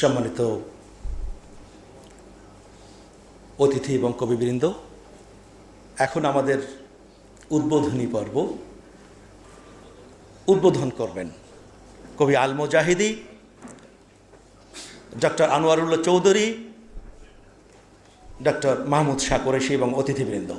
সম্মানিত অতিথি এবং কবিবৃন্দ, এখন আমাদের উদ্বোধনী পর্ব উদ্বোধন করবেন কবি আল মোজাহিদি ডক্টর আনোয়ারুল্লাহ চৌধুরী, ডক্টর মাহমুদ শাহ এবং অতিথিবৃন্দ।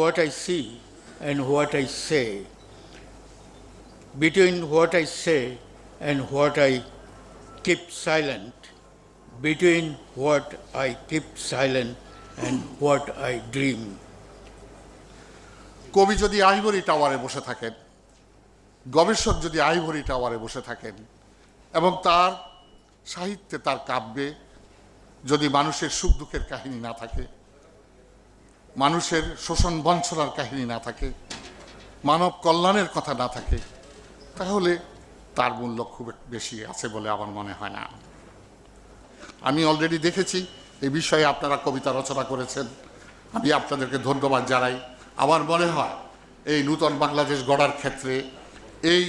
What I see and what I say, between what I say and what I keep silent, between what I keep silent and what I dream. কবি যদি আইভরি টাওয়ারে বসে থাকেন গবেষক যদি আইভরি টাওয়ারে বসে থাকেন এবং তার সাহিত্যে তার কাব্যে যদি মানুষের সুখ দুঃখের কাহিনী না থাকে মানুষের শোষণ বঞ্চনার কাহিনী না থাকে, মানব কল্যাণের কথা না থাকে, তাহলে তার মূল্য খুব বেশি আছে বলে আমার মনে হয় না। আমি অলরেডি দেখেছি এই বিষয়ে আপনারা কবিতা রচনা করেছেন। আমি আপনাদেরকে ধন্যবাদ জানাই। আমার মনে হয়, এই নূতন বাংলাদেশ গড়ার ক্ষেত্রে এই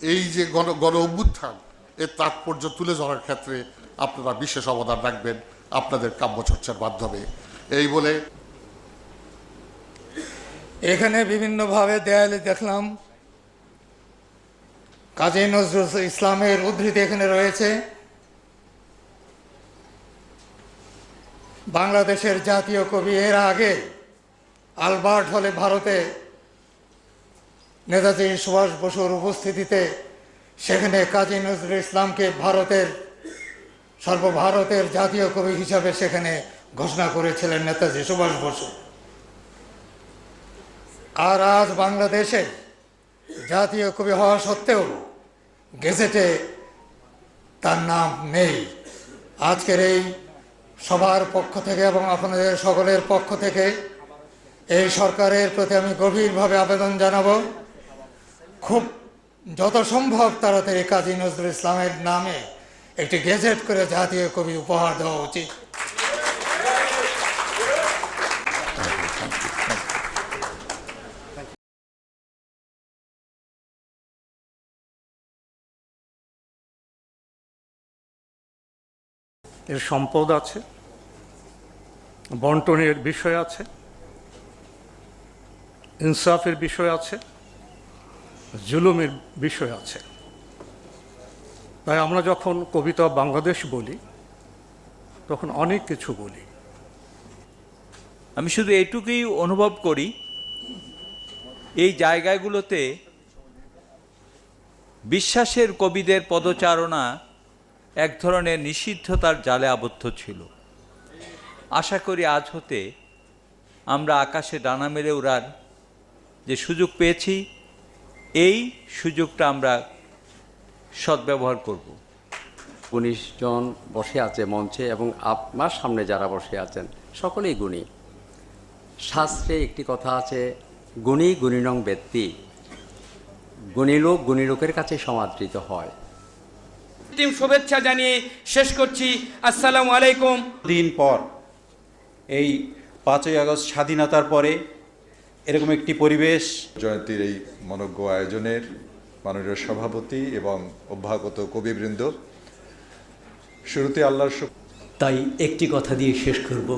এই যে গণ গণ অভ্যুত্থান, এর তাৎপর্য তুলে ধরার ক্ষেত্রে আপনারা বিশেষ অবদান রাখবেন আপনাদের কাব্যচর্চার মাধ্যমে। এই বলে এখানে বিভিন্নভাবে দেয়ালে দেখলাম কাজী নজরুল ইসলামের উদ্ধৃতি এখানে রয়েছে। বাংলাদেশের জাতীয় কবি এর আগে আলবার্ট হলে ভারতে নেতাজি সুভাষ বসুর উপস্থিতিতে সেখানে কাজী নজরুল ইসলামকে ভারতের, সর্বভারতের জাতীয় কবি হিসাবে সেখানে ঘোষণা করেছিলেন নেতাজি সুভাষ বসু। আর আজ বাংলাদেশে জাতীয় কবি হওয়া সত্ত্বেও গেজেটে তার নাম নেই। আজকের এই সবার পক্ষ থেকে এবং আপনাদের সকলের পক্ষ থেকে এই সরকারের প্রতি আমি গভীরভাবে আবেদন জানাব। খুব যত সম্ভব তাড়াতাড়ি কাজী নজরুল ইসলামের নামে একটি গেজেট করে জাতীয় কবি উপহার দেওয়া উচিত। এর সম্পদ আছে, বন্টনের বিষয় আছে, ইনসাফের বিষয় আছে, জুলুমের বিষয় আছে। তাই আমরা যখন কবিতা বাংলাদেশ বলি, তখন অনেক কিছু বলি। আমি শুধু এটুকুই অনুভব করি, এই জায়গাগুলোতে বিশ্বাসের কবিদের পদচারণা এক ধরনের নিষিদ্ধতার জালে আবদ্ধ ছিল। আশা করি আজ হতে আমরা আকাশে ডানা মেলে উড়ার যে সুযোগ পেয়েছি, এই সুযোগটা আমরা সদ্ব্যবহার করব। উনিশ জন বসে আছে মঞ্চে এবং আপনার সামনে যারা বসে আছেন, সকলেই গুণী। শাস্ত্রে একটি কথা আছে, গুণী গুণীনং ব্যক্তি। গুণী লোক গুণী লোকের কাছে সমাদৃত হয়। টিম শুভেচ্ছা জানিয়ে শেষ করছি। আসসালামু আলাইকুম। দিন পর এই পাঁচই আগস্ট স্বাধীনতার পরে এরকম একটি পরিবেশ। জয়ন্তীর এই মনজ্ঞ আয়োজনের মাননীয় সভাপতি এবং অভ্যাগত কবিবৃন্দ শুরুতে আল্লাহর তাই একটি কথা দিয়ে শেষ করব।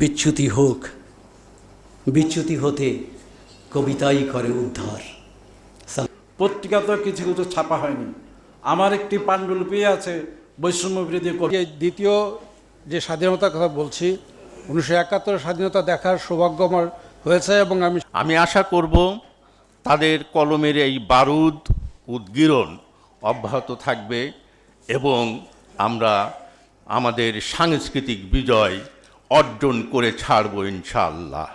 বিচ্যুতি হোক বিচ্যুতি হতে কবিতাই করে উদ্ধার। পত্রিকা তো কিছু কিছু ছাপা হয়নি। আমার একটি পাণ্ডুলিপি আছে বৈষম্য বিরোধী দ্বিতীয় যে স্বাধীনতার কথা বলছি উনিশশো একাত্তর স্বাধীনতা দেখার সৌভাগ্য আমার হয়েছে এবং আমি আমি আশা করব তাদের কলমের এই বারুদ উদ্গীরণ অব্যাহত থাকবে এবং আমরা আমাদের সাংস্কৃতিক বিজয় অর্জন করে ছাড়ব ইনশাআল্লাহ।